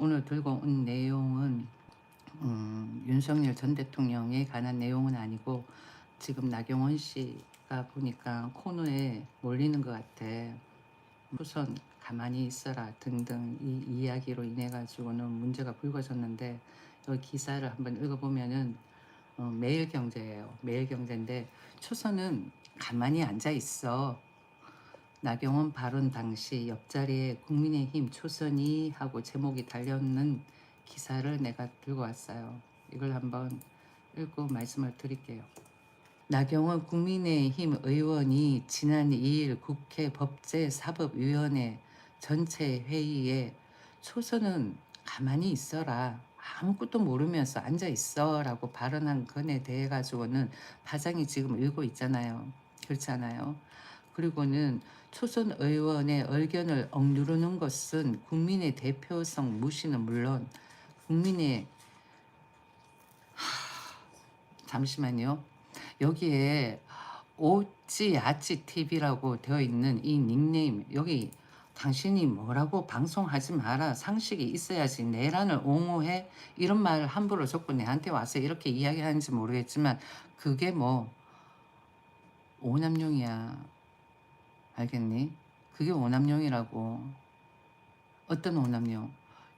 오늘 들고 온 내용은 음, 윤석열 전 대통령에 관한 내용은 아니고 지금 나경원 씨가 보니까 코너에 몰리는 것 같아. 우선 가만히 있어라 등등 이 이야기로 인해 가지고는 문제가 불거졌는데 이 기사를 한번 읽어보면은 어, 매일경제예요. 매일경제인데 초선은 가만히 앉아 있어. 나경원 발언 당시 옆자리에 국민의힘 초선이 하고 제목이 달려있는 기사를 내가 들고 왔어요. 이걸 한번 읽고 말씀을 드릴게요. 나경원 국민의힘 의원이 지난 2일 국회 법제사법위원회 전체 회의에 초선은 가만히 있어라. 아무것도 모르면서 앉아 있어 라고 발언한 건에 대해 가지고는 파장이 지금 일고 있잖아요. 그렇지 않아요? 그리고는 초선 의원의 의견을 억누르는 것은 국민의 대표성 무시는 물론 국민의 하, 잠시만요. 여기에 오찌 아찌 TV라고 되어 있는 이 닉네임 여기 당신이 뭐라고 방송하지 마라 상식이 있어야지 내란을 옹호해 이런 말을 함부로 적고 내한테 와서 이렇게 이야기하는지 모르겠지만 그게 뭐 오남용이야 알겠니? 그게 오남용이라고 어떤 오남용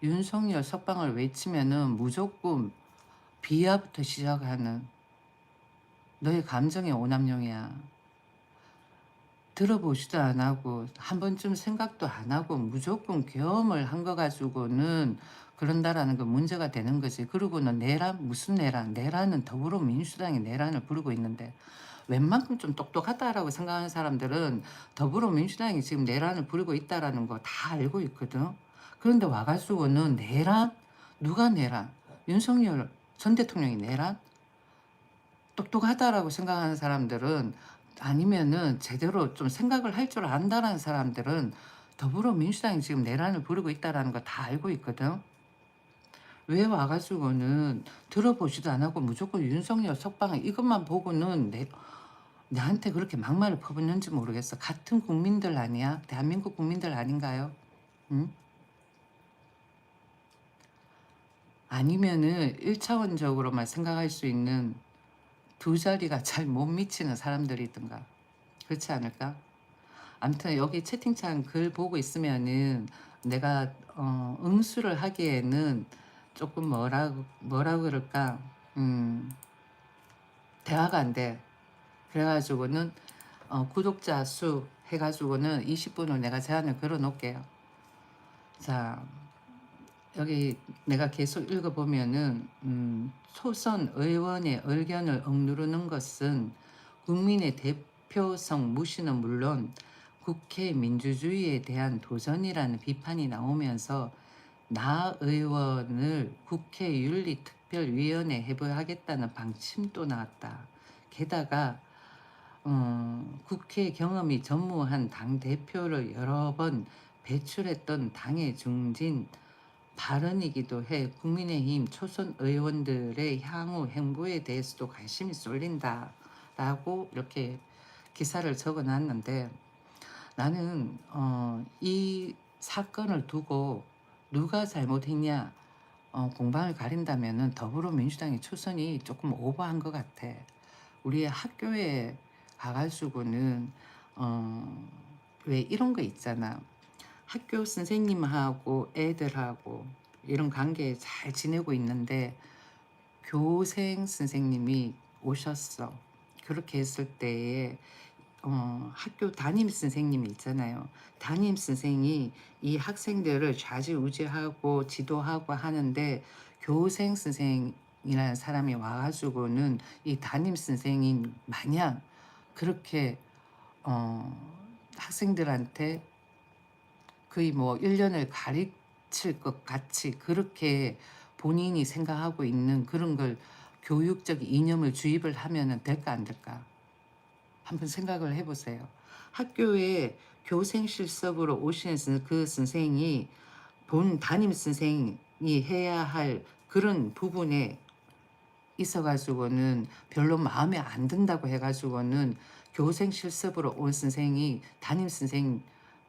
윤석열 석방을 외치면은 무조건 비하부터 시작하는 너의 감정의 오남용이야. 들어보지도 안 하고 한 번쯤 생각도 안 하고 무조건 경험을 한 거 가지고는 그런다라는 건 문제가 되는 거지. 그리고는 내란 무슨 내란? 내란은 더불어민주당이 내란을 부르고 있는데 웬만큼 좀 똑똑하다라고 생각하는 사람들은 더불어민주당이 지금 내란을 부르고 있다라는 거 다 알고 있거든. 그런데 와가지고는 내란? 누가 내란? 윤석열 전 대통령이 내란? 똑똑하다라고 생각하는 사람들은 아니면은 제대로 좀 생각을 할 줄 안다라는 사람들은 더불어민주당이 지금 내란을 부르고 있다라는 거 다 알고 있거든. 왜 와가지고는 들어보지도 안 하고 무조건 윤석열 석방을 이것만 보고는 내, 나한테 그렇게 막말을 퍼붓는지 모르겠어. 같은 국민들 아니야? 대한민국 국민들 아닌가요? 응? 아니면은 1차원적으로만 생각할 수 있는 두 자리가 잘 못 미치는 사람들이든가 그렇지 않을까? 아무튼 여기 채팅창 글 보고 있으면은 내가 어, 응수를 하기에는 조금 뭐라 뭐라 그럴까 음, 대화가 안 돼. 그래가지고는 어, 구독자 수 해가지고는 20분을 내가 제한을 걸어 놓을게요. 자 여기 내가 계속 읽어보면은 음, 초선 의원의 의견을 억누르는 것은 국민의 대표성 무시는 물론 국회 민주주의에 대한 도전이라는 비판이 나오면서 나 의원을 국회 윤리특별위원회 해부하겠다는 방침도 나왔다. 게다가 어, 국회 경험이 전무한 당 대표를 여러 번 배출했던 당의 중진 발언이기도 해 국민의힘 초선 의원들의 향후 행보에 대해서도 관심이 쏠린다라고 이렇게 기사를 적어놨는데 나는 어, 이 사건을 두고 누가 잘못했냐 어, 공방을 가린다면은 더불어민주당의 초선이 조금 오버한 것 같아. 우리 학교에 가가지고는 어, 왜 이런 거 있잖아. 학교 선생님하고 애들하고 이런 관계에 잘 지내고 있는데 교생 선생님이 오셨어. 그렇게 했을 때에 어, 학교 담임 선생님이 있잖아요. 담임 선생이 이 학생들을 좌지우지하고 지도하고 하는데 교생 선생이라는 사람이 와가지고는 이 담임 선생님 마냥 그렇게 어, 학생들한테 거의 뭐 1년을 가르칠 것 같이 그렇게 본인이 생각하고 있는 그런 걸 교육적 이념을 주입을 하면 될까 안 될까? 한번 생각을 해보세요. 학교에 교생 실습으로 오시는 그 선생이 본 담임 선생이 해야 할 그런 부분에 있어가지고는 별로 마음에 안 든다고 해가지고는 교생 실습으로 온 선생이 담임 선생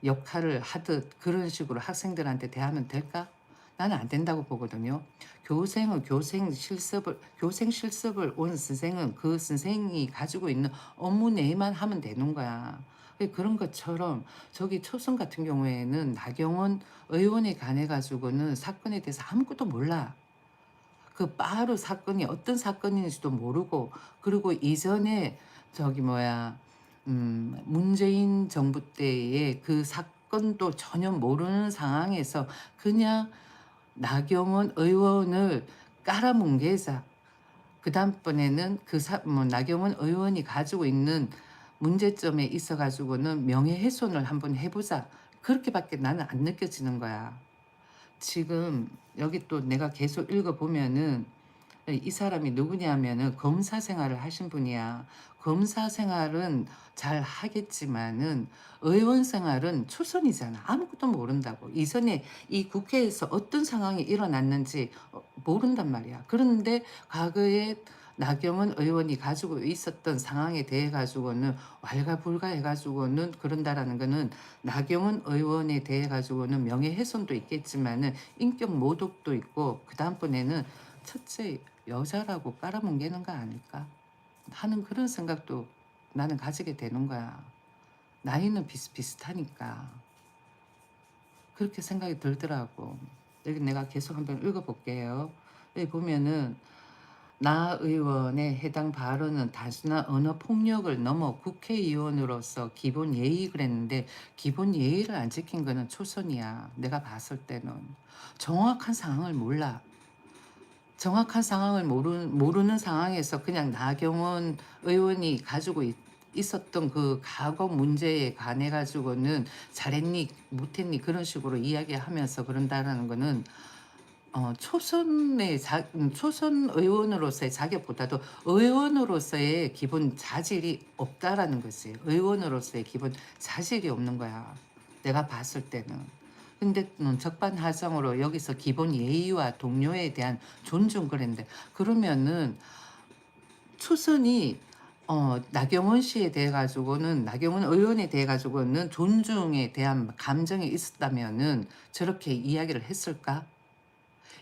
역할을 하듯 그런 식으로 학생들한테 대하면 될까? 나는 안 된다고 보거든요. 교생은 교생 실습을 교생 실습을 온 선생은 그 선생이 가지고 있는 업무 내만 하면 되는 거야. 그런 것처럼 저기 초선 같은 경우에는 나경원 의원에 관해 가지고는 사건에 대해서 아무것도 몰라. 그 바로 사건이 어떤 사건인지도 모르고 그리고 이전에 저기 뭐야 음, 문재인 정부 때의 그 사건도 전혀 모르는 상황에서 그냥 나경원 의원을 깔아뭉개자. 그 다음번에는 그 사, 뭐 나경원 의원이 가지고 있는 문제점에 있어 가지고는 명예훼손을 한번 해보자. 그렇게밖에 나는 안 느껴지는 거야. 지금 여기 또 내가 계속 읽어보면은 이 사람이 누구냐면은 검사 생활을 하신 분이야. 검사 생활은 잘 하겠지만은 의원 생활은 초선이잖아. 아무것도 모른다고. 이전에 이 국회에서 어떤 상황이 일어났는지 어, 모른단 말이야. 그런데 과거에 나경원 의원이 가지고 있었던 상황에 대해 가지고는 왈가불가해 가지고는 그런다라는 거는 나경원 의원에 대해 가지고는 명예훼손도 있겠지만은 인격 모독도 있고 그 다음번에는 첫째 여자라고 깔아뭉개는 거 아닐까 하는 그런 생각도 나는 가지게 되는 거야. 나이는 비슷비슷하니까 그렇게 생각이 들더라고. 여기 내가 계속 한번 읽어볼게요. 여기 보면은 나 의원의 해당 발언은 단순한 언어 폭력을 넘어 국회의원으로서 기본 예의 그랬는데 기본 예의를 안 지킨 거는 초선이야. 내가 봤을 때는 정확한 상황을 몰라. 정확한 상황을 모르, 모르는 상황에서 그냥 나경원 의원이 가지고 있, 있었던 그 과거 문제에 관해 가지고는 잘했니 못했니 그런 식으로 이야기하면서 그런다라는 거는 어, 초선의 자, 음, 초선 의원으로서의 자격보다도 의원으로서의 기본 자질이 없다라는 거지. 의원으로서의 기본 자질이 없는 거야. 내가 봤을 때는. 근데 음, 적반하장으로 여기서 기본 예의와 동료에 대한 존중 그랬는데 그러면은 초선이 어, 나경원 씨에 대해 가지고는 나경원 의원에 대해 가지고는 존중에 대한 감정이 있었다면은 저렇게 이야기를 했을까?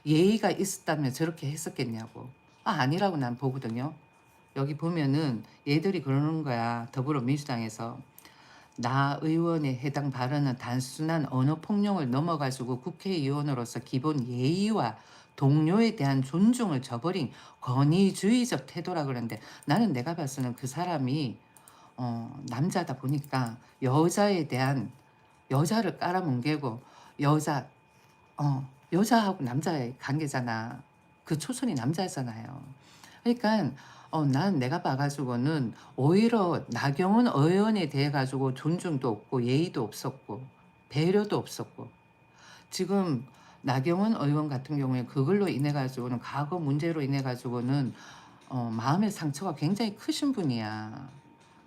예의가 있었다면 저렇게 했었겠냐고. 아, 아니라고 난 보거든요. 여기 보면은 얘들이 그러는 거야. 더불어민주당에서. 나 의원의 해당 발언은 단순한 언어 폭력을 넘어가지고 국회의원으로서 기본 예의와 동료에 대한 존중을 저버린 권위주의적 태도라 그러는데 나는 내가 봤을 때그 사람이 어, 남자다 보니까 여자에 대한 여자를 깔아뭉개고 여자 어, 여자하고 남자의 관계잖아. 그 초선이 남자잖아요. 그러니까 어, 난 내가 봐가지고는 오히려 나경원 의원에 대해 가지고 존중도 없고 예의도 없었고 배려도 없었고 지금 나경원 의원 같은 경우에 그걸로 인해 가지고는 과거 문제로 인해 가지고는 어, 마음의 상처가 굉장히 크신 분이야.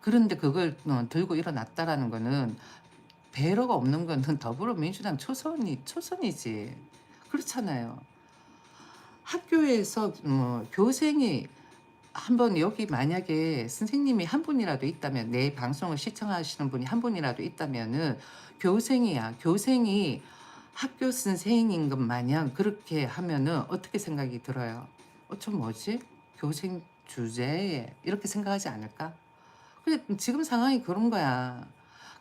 그런데 그걸 어, 들고 일어났다라는 거는 배려가 없는 거는 더불어민주당 초선이 초선이지. 그렇잖아요. 학교에서 뭐 교생이 한번 여기 만약에 선생님이 한 분이라도 있다면 내 방송을 시청하시는 분이 한 분이라도 있다면은 교생이야. 교생이 학교 선생인 것 마냥 그렇게 하면은 어떻게 생각이 들어요? 어, 좀 뭐지? 교생 주제에 이렇게 생각하지 않을까? 근데 지금 상황이 그런 거야.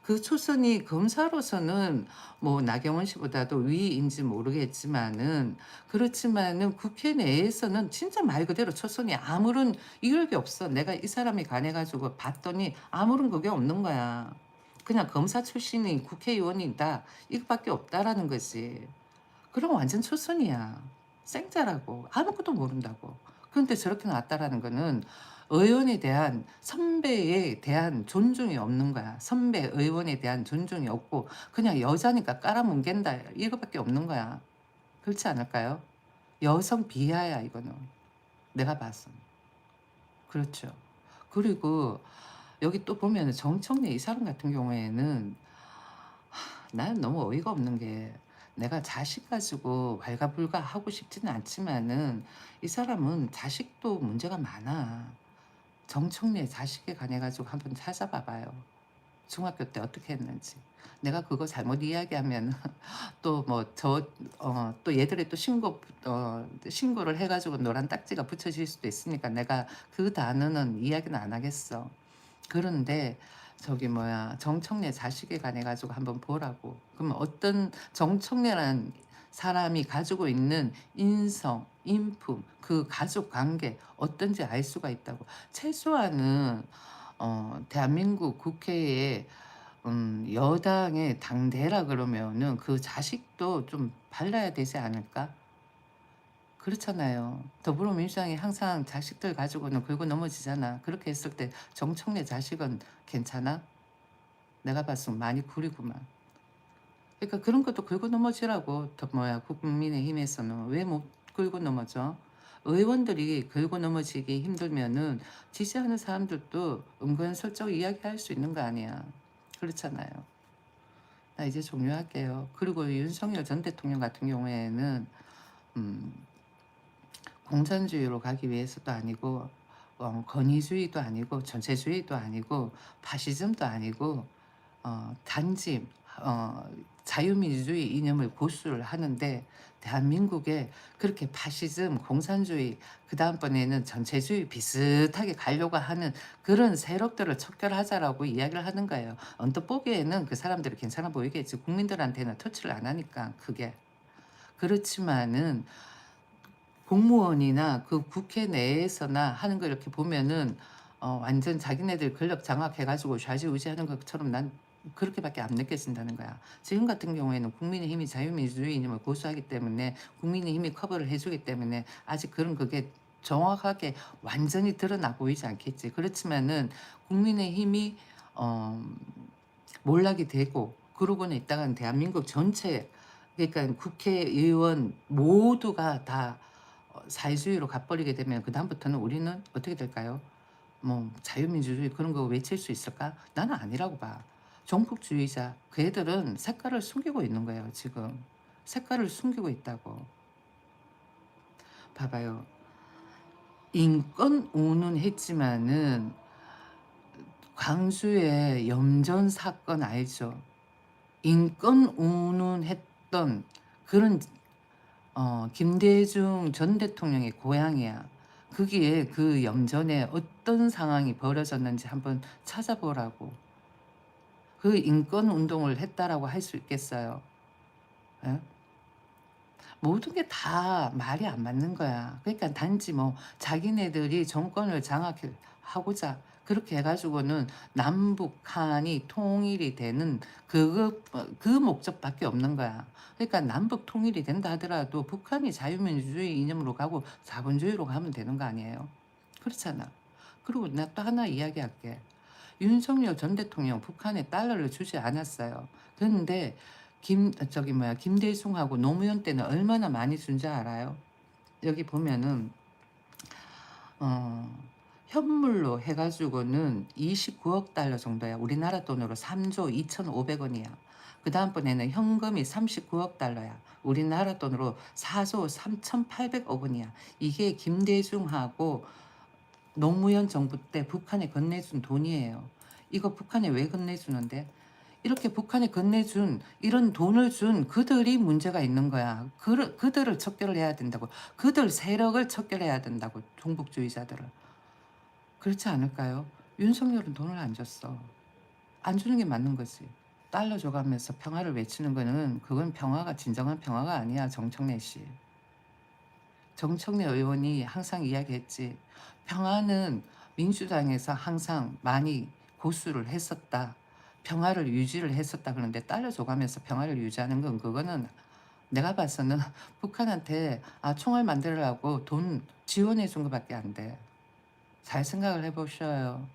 그 초선이 검사로서는 뭐 나경원 씨보다도 위인지 모르겠지만은 그렇지만은 국회 내에서는 진짜 말 그대로 초선이 아무런 게 없어. 내가 이 사람이 관해 가지고 봤더니 아무런 그게 없는 거야. 그냥 검사 출신이 국회의원이다 이것밖에 없다라는 거지. 그럼 완전 초선이야. 생자라고 아무것도 모른다고. 그런데 저렇게 나왔다라는 거는 의원에 대한 선배에 대한 존중이 없는 거야. 선배 의원에 대한 존중이 없고 그냥 여자니까 깔아뭉갠다 이거밖에 없는 거야. 그렇지 않을까요? 여성 비하야 이거는. 내가 봤어. 그렇죠. 그리고 여기 또 보면 정청래 이 사람 같은 경우에는 나는 너무 어이가 없는 게 내가 자식 가지고 왈가불가 하고 싶지는 않지만은 이 사람은 자식도 문제가 많아. 정청래 자식에 관해 가지고 한번 찾아봐봐요. 중학교 때 어떻게 했는지. 내가 그거 잘못 이야기하면 또 뭐저어또 얘들이 또 신고 어 신고를 해 가지고 노란 딱지가 붙여질 수도 있으니까 내가 그 단어는 이야기는 안 하겠어. 그런데 저기 뭐야 정청래 자식에 관해 가지고 한번 보라고. 그러면 어떤 정청래라는 사람이 가지고 있는 인성, 인품, 그 가족 관계 어떤지 알 수가 있다고. 최소한은 어 대한민국 국회에 음 여당의 당대라 그러면은 그 자식도 좀 발라야 되지 않을까? 그렇잖아요. 더불어민주당이 항상 자식들 가지고는 긁고 넘어지잖아. 그렇게 했을 때 정청래 자식은 괜찮아? 내가 봤으면 많이 구리구만. 그러니까 그런 것도 긁고 넘어지라고. 더 뭐야 국민의힘에서는 왜 못 긁고 넘어져? 의원들이 긁고 넘어지기 힘들면은 지지하는 사람들도 은근슬쩍 이야기할 수 있는 거 아니야. 그렇잖아요. 나 이제 종료할게요. 그리고 윤석열 전 대통령 같은 경우에는 음, 공산주의로 가기 위해서도 아니고 어, 권위주의도 아니고 전체주의도 아니고 파시즘도 아니고 어, 단지 어, 자유민주주의 이념을 고수를 하는데 대한민국에 그렇게 파시즘, 공산주의 그 다음번에는 전체주의 비슷하게 가려고 하는 그런 세력들을 척결하자라고 이야기를 하는 거예요. 언뜻 보기에는 그 사람들이 괜찮아 보이겠지. 국민들한테는 터치를 안 하니까 그게. 그렇지만은 공무원이나 그 국회 내에서나 하는 거 이렇게 보면은 어, 완전 자기네들 권력 장악해가지고 좌지우지하는 것처럼 난 그렇게밖에 안 느껴진다는 거야. 지금 같은 경우에는 국민의힘이 자유민주주의 이념을 고수하기 때문에 국민의힘이 커버를 해주기 때문에 아직 그런 그게 정확하게 완전히 드러나 보이지 않겠지. 그렇지만은 국민의힘이 어, 몰락이 되고 그러고는 있다간 대한민국 전체 그러니까 국회의원 모두가 다 어, 사회주의로 가버리게 되면 그 다음부터는 우리는 어떻게 될까요? 뭐 자유민주주의 그런 거 외칠 수 있을까? 나는 아니라고 봐. 종북주의자 그 애들은 색깔을 숨기고 있는 거예요 지금. 색깔을 숨기고 있다고. 봐봐요. 인권 운운 했지만은 광주의 염전 사건 알죠? 인권 운운했던 그런 어, 김대중 전 대통령의 고향이야. 거기에 그 염전에 어떤 상황이 벌어졌는지 한번 찾아보라고 그 인권 운동을 했다라고 할 수 있겠어요. 예? 모든 게 다 말이 안 맞는 거야. 그러니까 단지 뭐 자기네들이 정권을 장악하고자 그렇게 해가지고는 남북한이 통일이 되는 그, 그 목적밖에 없는 거야. 그러니까 남북 통일이 된다 하더라도 북한이 자유민주주의 이념으로 가고 자본주의로 가면 되는 거 아니에요? 그렇잖아. 그리고 나 또 하나 이야기할게. 윤석열 전 대통령 북한에 달러를 주지 않았어요. 그런데 김 저기 뭐야 김대중하고 노무현 때는 얼마나 많이 준 줄 알아요? 여기 보면은 어, 현물로 해가지고는 29억 달러 정도야. 우리나라 돈으로 3조 2,500원이야. 그 다음번에는 현금이 39억 달러야. 우리나라 돈으로 4조 3,800억 원이야. 이게 김대중하고 노무현 정부 때 북한에 건네준 돈이에요. 이거 북한에 왜 건네주는데? 이렇게 북한에 건네준 이런 돈을 준 그들이 문제가 있는 거야. 그, 그들을 척결을 해야 된다고. 그들 세력을 척결해야 된다고. 종북주의자들을. 그렇지 않을까요? 윤석열은 돈을 안 줬어. 안 주는 게 맞는 거지. 달러 줘가면서 평화를 외치는 거는 그건 평화가 진정한 평화가 아니야. 정청래 씨. 정청래 의원이 항상 이야기했지. 평화는 민주당에서 항상 많이 고수를 했었다. 평화를 유지를 했었다. 그런데 달러 줘가면서 평화를 유지하는 건 그거는 내가 봐서는 북한한테 아, 총알 만들으라고 돈 지원해 준 것밖에 안 돼. 잘 생각을 해보셔요.